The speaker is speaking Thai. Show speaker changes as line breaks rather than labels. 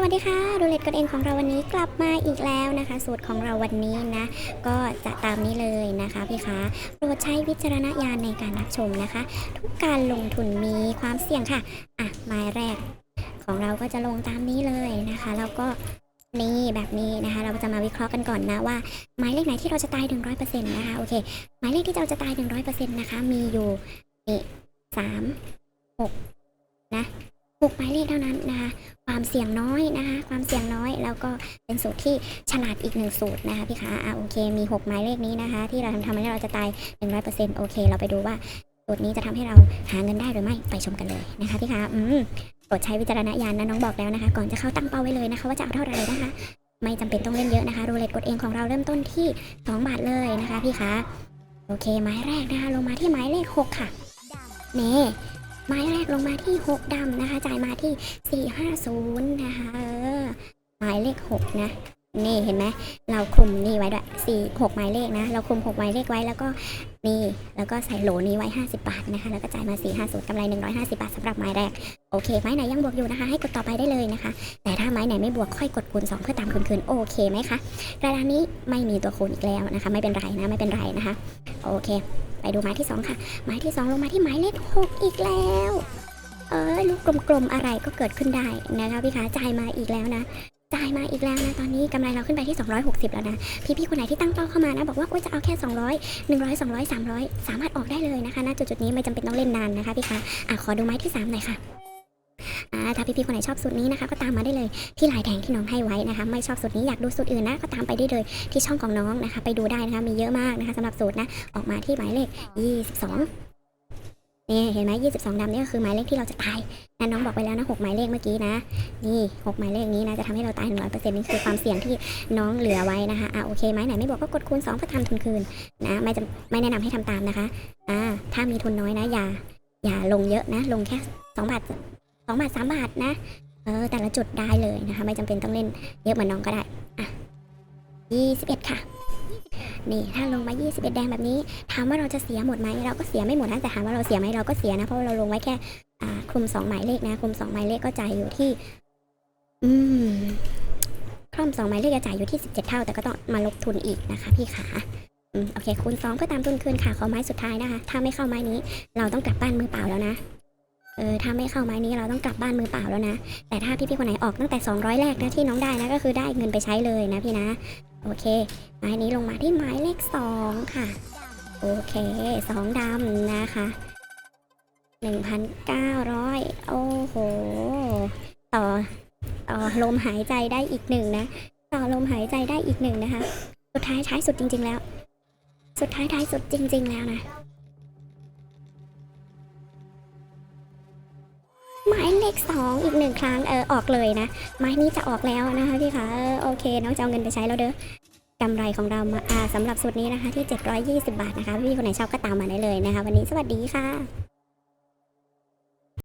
สวัสดีค่ะดูเลตกันเองของเราวันนี้กลับมาอีกแล้วนะคะ สูตรของเราวันนี้นะ ก็จะตามนี้เลยนะคะพี่คะโปรดใช้วิจารณญาณในการรับชมนะคะ ทุกการลงทุนมีความเสี่ยงค่ะ อะไม้แรก ของเราก็จะลงตามนี้เลยนะคะแล้วก็นี่แบบนี้นะคะ เราจะมาวิเคราะห์กันก่อนนะว่าหมายเลขไหนที่เราจะตาย 100%นะคะโอเคหมายเลขที่เราจะตาย 100%นะคะมีอยู่นี่สามหก หกหมายเลขเท่านั้นนะคะความเสี่ยงน้อยนะคะความเสี่ยงน้อยแล้วก็เป็นสูตรที่ฉลาดอีกหนึ่งสูตรนะคะพี่คะอะโอเคมี 6 หมายเลขนี้นะคะ ที่เราทำทำให้เราจะตาย 100%โอเค เราไปดูว่าสูตรนี้จะทำให้เราหาเงินได้หรือไม่ไปชมกันเลยนะคะพี่คะอืมโปรดใช้วิจารณญาณนะน้องบอกแล้วนะคะ ก่อนจะเข้าตั้งเป้าไว้เลยนะคะ ว่าจะเอาเท่าไหร่นะคะ ไม่จำเป็นต้องเล่นเยอะนะคะรูเล็ตกดเองของเราเริ่มต้นที่ 2 บาทเลยนะคะพี่คะโอเคหมายแรกนะคะลงมาที่หมายเลข 6 ค่ะเน่ หมายแรกลงมาที่ 6 ดำนะคะ จ่ายมาที่ 450 นะคะ เออ หมายเลข 6 นะ นี่เห็นไหม เราคุมนี่ไว้ด้วยสี่หกหมายเลขนะ เราคุมหกหมายเลขไว้แล้วก็นี่แล้วก็ใส่โหลนี้ไว้ 50 บาทนะคะ แล้วก็จ่ายมา 4 5 0กำไร 150 บาทสำหรับไม้แรก โอเค ไม้ไหนยังบวกอยู่นะคะ ให้กดต่อไปได้เลยนะคะ แต่ถ้าไม้ไหนไม่บวกค่อยกดคูณ 2 เพื่อตามคูณคืน โอเคไหมคะ กระดานนี้ไม่มีตัวคูณอีกแล้วนะคะ ไม่เป็นไรนะ ไม่เป็นไรนะคะ โอเค ไปดูไม้ที่ 2 ค่ะ ไม้ที่ 2 ลงมาที่หมายเลข6อีกแล้ว เออลูกกลมๆอะไรก็เกิดขึ้นได้นะคะพี่คะจ่ายมาอีกแล้วนะจ่ายมาอีกแล้วนะ ตอนนี้กำไรเราขึ้นไปที่ 260 แล้วนะ พี่ๆคนไหนที่ตั้งเป้าเข้ามานะ บอกว่าโอ๊ยจะเอาแค่ 200 100 200 300 สามารถออกได้เลยนะคะณจุดๆนี้ไม่จำเป็นต้องเล่นนานนะคะพี่คะอะขอดูไม้ที่ 3 หน่อยค่ะ พี่ๆคนไหนชอบสูตรนี้นะคะก็ตามมาได้เลยที่ลายแดงที่น้องให้ไว้นะคะ ไม่ชอบสูตรนี้อยากดูสูตรอื่นนะก็ตามไปได้เลยที่ช่องของน้องนะคะ ไปดูได้นะคะมีเยอะมากนะคะสำหรับสูตรนะออกมาที่หมายเลข 22นี่เห็นไหม22ดำนี่ก็คือหมายเลขที่เราจะตายนะน้องบอกไปแล้วนะหกหมายเลขเมื่อกี้นะ นี่หกหมายเลขนี้นะจะทำให้เราตายหนึ่งร้อยเปอร์เซ็นต์นี่คือความเสี่ยงที่น้องเหลือไว้นะคะอะโอเคไหมไหนไม่บอกก็กดคูณ2เพื่อทำทุนคืนนะไม่จะไม่แนะนำให้ทำตามนะคะอ่าถ้ามีทุนน้อยนะอย่าอย่าลงเยอะนะ ลงแค่2บาท 2บาท3บาทนะ เออ แต่ละจุดได้เลยนะคะ ไม่จำเป็นต้องเล่นเยอะเหมือนน้องก็ได้ อะ21ค่ะ นี่ถ้าลงมา21แดงแบบนี้ ถามว่าเราจะเสียหมดไหม เราก็เสียไม่หมดนะ แต่ถามว่าเราเสียไหมเราก็เสียนะ เพราะเราลงไว้แค่ อ่า คลุมสองหมายเลขนะ คลุมสองหมายเลขก็จ่ายอยู่ที่ อืมคล่อมสองหมายเลขจะจ่ายอยู่ที่17เท่า แต่ก็ต้องมาลบทุนอีกนะคะ พี่ขาอืมโอเคคูณสองเพื่อตามทุนคืนค่ะขอไม้สุดท้ายนะคะ ถ้าไม่เข้าไม้นี้ เราต้องกลับบ้านมือเปล่าแล้วนะ เออถ้าไม่เข้าไม้นี้เราต้องกลับบ้านมือเปล่าแล้วนะ แต่ถ้าพี่ๆคนไหนออกตั้งแต่ 200 แรกนะที่น้องได้นะก็คือได้เงินไปใช้เลยนะพี่นะ โอเค ไม้นี้ลงมาที่หมายเลขสองค่ะ โอเคสองดำนะคะหนึ่งพันเก้าร้อยโอ้โห ต่อต่อลมหายใจได้อีกหนึ่งนะ ต่อลมหายใจได้อีกหนึ่งนะคะ สุดท้ายท้ายสุดจริง ๆ แล้ว สุดท้ายท้ายสุดจริง ๆ แล้วนะ หมายเลขสองอีกหนึ่งครั้งเออออกเลยนะไม้นี้จะออกแล้วนะคะพี่คะเออโอเคน้องจะเอาเงินไปใช้แล้วเด้อกำไรของเรามาสำหรับสูตรนี้นะคะที่ 720 บาทนะคะพี่คนไหนชอบก็ตามมาได้เลยนะคะ วันนี้สวัสดีค่ะ